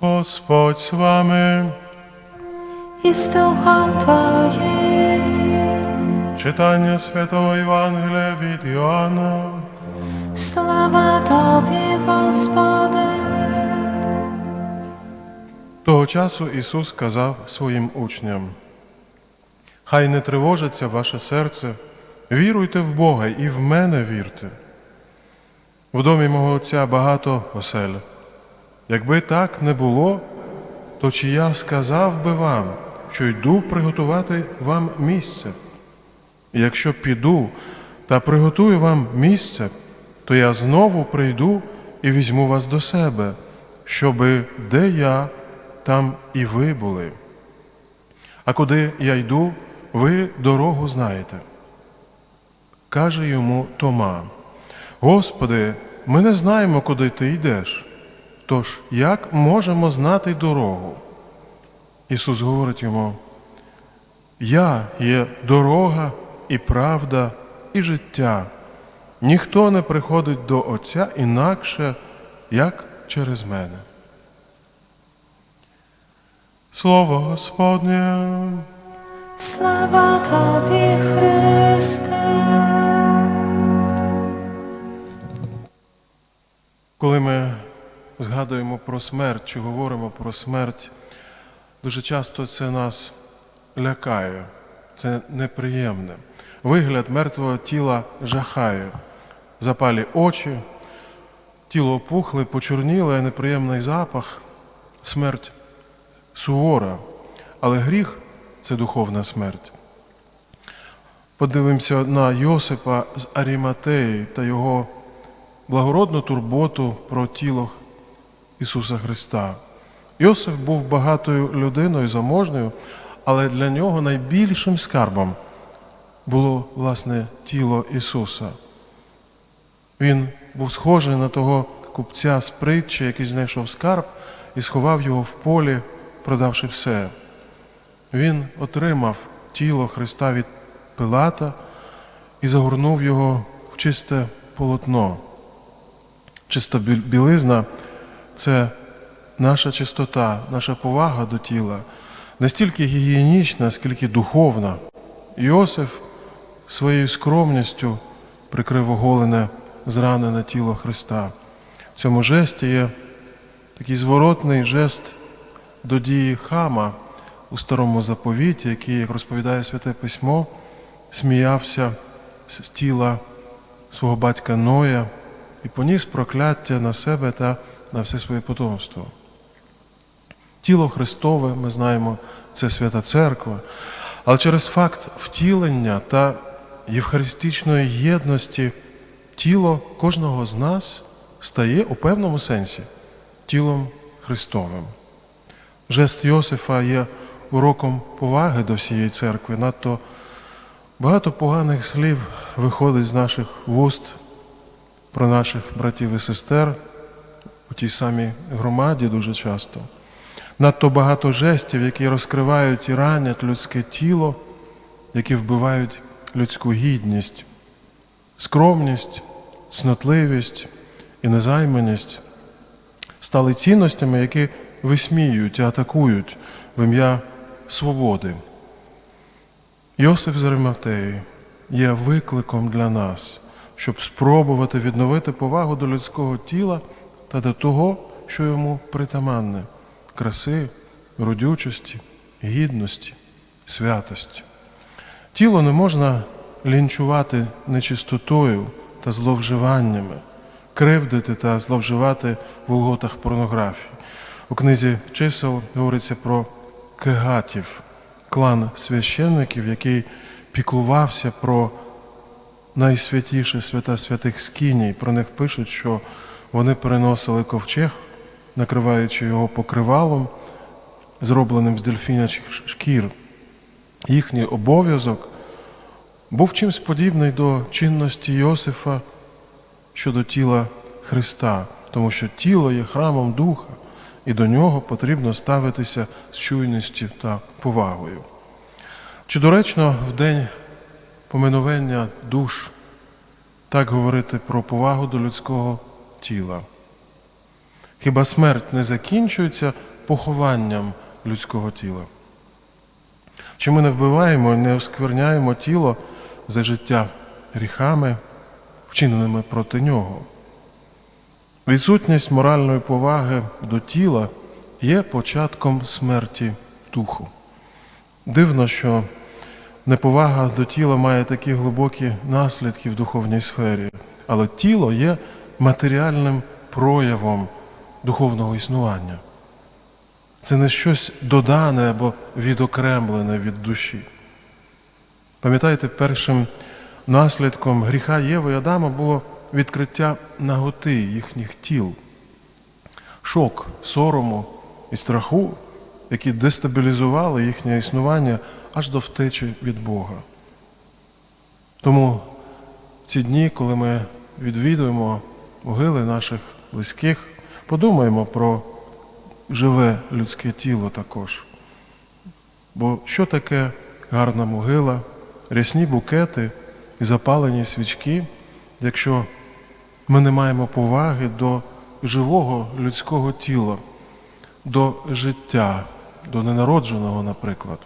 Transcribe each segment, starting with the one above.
Господь з вами. i z duchem Twoim. Читання Святого Євангелія від Іоанна. Sława Tobie, Gospody. Того часу Ісус сказав своїм учням: Хай не тривожиться ваше серце, віруйте в Бога і в мене вірте. В домі мого Отця багато осель. Якби так не було, то чи я сказав би вам, що йду приготувати вам місце? І якщо піду та приготую вам місце, то я знову прийду і візьму вас до себе, щоби де я, там і ви були. А куди я йду, ви дорогу знаєте. Каже йому Тома: Господи, ми не знаємо, куди ти йдеш. Тож як можемо знати дорогу? Ісус говорить йому: Я є дорога і правда, і життя. Ніхто не приходить до Отця інакше, як через мене. Слово Господнє. Sława Tobie, Chryste. Коли ми згадуємо про смерть чи говоримо про смерть, дуже часто це нас лякає, це неприємне. Вигляд мертвого тіла жахає, запалі очі, тіло опухле, почорніле, неприємний запах, смерть сувора, але гріх це духовна смерть. Подивимося на Йосипа з Аріматеї та його благородну турботу про тіло Ісуса Христа. Йосиф був багатою людиною, заможною, але для нього найбільшим скарбом було власне тіло Ісуса. Він був схожий на того купця з притчі, який знайшов скарб і сховав його в полі, продавши все. Він отримав тіло Христа від Пилата і загорнув його в чисте полотно. Чиста білизна це наша чистота, наша повага до тіла, не стільки гігієнічна, скільки духовна. Іосиф своєю скромністю прикрив оголене, зранене тіло Христа. В цьому жесті є такий зворотний жест до дії хама у старому заповіті, який, як розповідає Святе Письмо, сміявся з тіла свого батька Ноя і поніс прокляття на себе та на все своє потомство. Тіло Христове, ми знаємо, це свята церква, але через факт втілення та євхаристичної єдності тіло кожного з нас стає у певному сенсі тілом Христовим. Жест Йосифа є уроком поваги до всієї церкви. Надто багато поганих слів виходить з наших вуст про наших братів і сестер тій самій громаді дуже часто. Надто багато жестів, які розкривають і ранять людське тіло, які вбивають людську гідність, скромність, снотливість і незайманість стали цінностями, які висміюють і атакують в ім'я свободи. Йосиф з Ариматеї є викликом для нас, щоб спробувати відновити повагу до людського тіла та до того, що йому притаманне краси, родючості, гідності, святості. Тіло не можна лінчувати нечистотою та зловживаннями, кривдити та зловживати в улготах порнографії. У книзі чисел говориться про кегатів, клан священників, який піклувався про найсвятіше свята святих скіній. Про них пишуть, що вони переносили ковчег, накриваючи його покривалом, зробленим з дельфінячих шкір. Їхній обов'язок був чимсь подібний до чинності Йосифа щодо тіла Христа, тому що тіло є храмом Духа, і до нього потрібно ставитися з чуйністю та повагою. Чи доречно в день поминування душ так говорити про повагу до людського тіла? Хіба смерть не закінчується похованням людського тіла. Чи ми не вбиваємо, і не оскверняємо тіло за життя гріхами, вчиненими проти нього. Відсутність моральної поваги до тіла є початком смерті духу. Дивно, що неповага до тіла має такі глибокі наслідки в духовній сфері, але тіло є матеріальним проявом духовного існування. Це не щось додане або відокремлене від душі. Пам'ятаєте, першим наслідком гріха Єви і Адама було відкриття наготи їхніх тіл, шок, сорому і страху, які дестабілізували їхнє існування аж до втечі від Бога. Тому в ці дні, коли ми відвідуємо могили наших близьких, подумаємо про живе людське тіло також. Бо що таке гарна могила, рясні букети і запалені свічки, якщо ми не маємо поваги до живого людського тіла, до життя, до ненародженого, наприклад.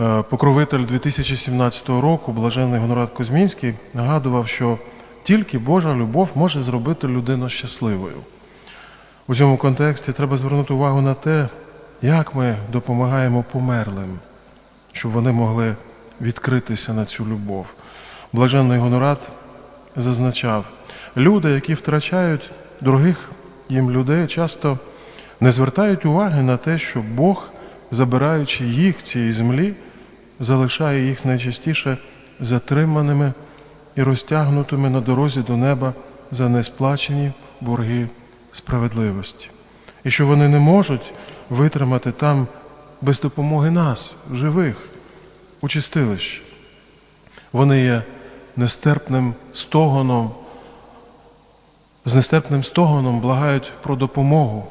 Е, Покровитель 2017 року, блаженний Гонорат Кузьмінський, нагадував, що тільки Божа любов може зробити людину щасливою. У цьому контексті треба звернути увагу на те, як ми допомагаємо померлим, щоб вони могли відкритися на цю любов. Блаженний Гонорат зазначав, люди, які втрачають дорогих їм людей, часто не звертають уваги на те, що Бог, забираючи їх цієї землі, залишає їх найчастіше затриманими і розтягнутими на дорозі до неба за несплачені борги справедливості. І що вони не можуть витримати там без допомоги нас, живих, у чистилищі. Вони є нестерпним стогоном, з нестерпним стогоном благають про допомогу,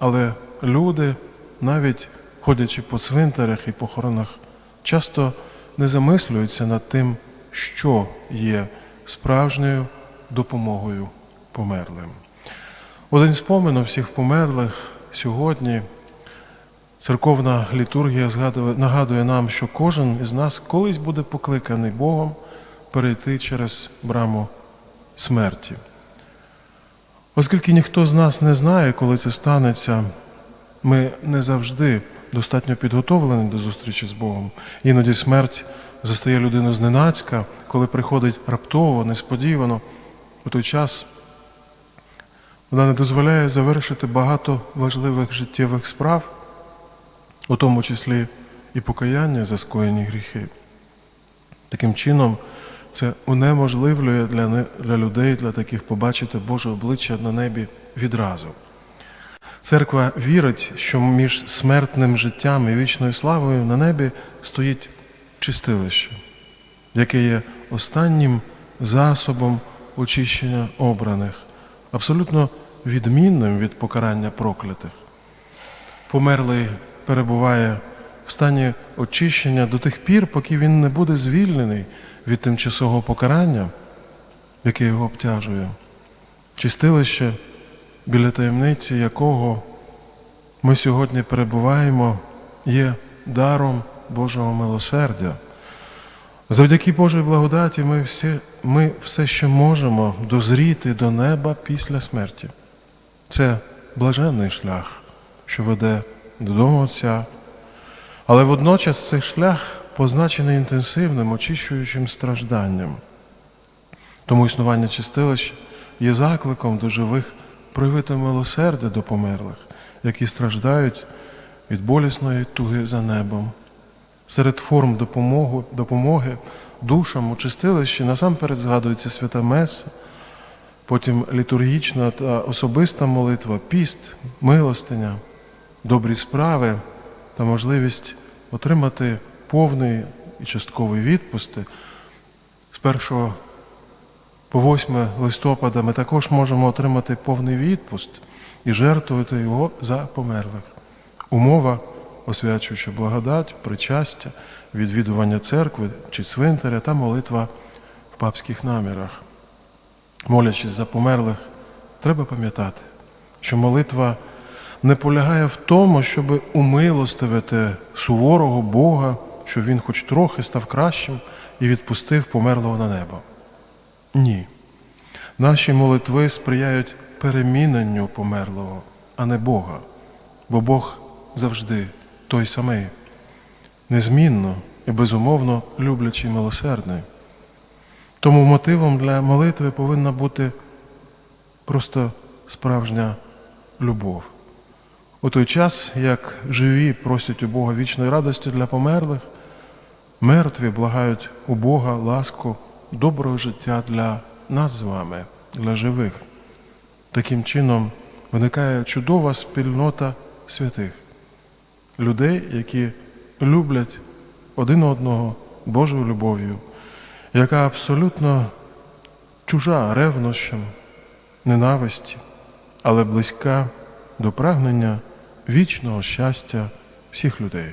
але люди, навіть ходячи по цвинтарях і похоронах, часто не замислюються над тим, що є справжньою допомогою померлим. У день спомину всіх померлих сьогодні церковна літургія нагадує нам, що кожен із нас колись буде покликаний Богом перейти через браму смерті. Оскільки ніхто з нас не знає, коли це станеться, ми не завжди достатньо підготовлені до зустрічі з Богом. Іноді смерть застає людину зненацька, коли приходить раптово, несподівано. У той час вона не дозволяє завершити багато важливих життєвих справ, у тому числі і покаяння за скоєні гріхи. Таким чином, це унеможливлює для, не- для людей, для таких побачити Боже обличчя на небі відразу. Церква вірить, що між смертним життям і вічною славою на небі стоїть чистилище, яке є останнім засобом очищення обраних, абсолютно відмінним від покарання проклятих. Померлий перебуває в стані очищення до тих пір, поки він не буде звільнений від тимчасового покарання, яке його обтяжує. Чистилище, біля таємниці якого ми сьогодні перебуваємо, є даром Божого милосердя. Завдяки Божій благодаті ми, всі, ми все ще можемо дозріти до неба після смерті. Це блаженний шлях, що веде додому Отця. Але водночас цей шлях позначений інтенсивним, очищуючим стражданням. Тому існування чистилища є закликом до живих проявити милосердя до померлих, які страждають від болісної туги за небом. Серед форм допомоги, допомоги душам у чистилищі насамперед згадується свята Меса, потім літургічна та особиста молитва, піст, милостиня, добрі справи та можливість отримати повний і частковий відпусти. З 1 по 8 листопада ми також можемо отримати повний відпуст і жертвувати його за померлих. Умова, освячуючи благодать, причастя, відвідування церкви чи цвинтаря та молитва в папських намірах. Молячись за померлих, треба пам'ятати, що молитва не полягає в тому, щоб умилостивити суворого Бога, щоб він хоч трохи став кращим і відпустив померлого на небо. Ні. Наші молитви сприяють переміненню померлого, а не Бога, бо Бог завжди той самий, незмінно і безумовно люблячий і милосердний. Тому мотивом для молитви повинна бути просто справжня любов. У той час, як живі просять у Бога вічної радості для померлих, мертві благають у Бога ласку доброго життя для нас з вами, для живих. Таким чином виникає чудова спільнота святих, людей, які люблять один одного Божою любов'ю, яка абсолютно чужа ревнощам, ненависті, але близька до прагнення вічного щастя всіх людей.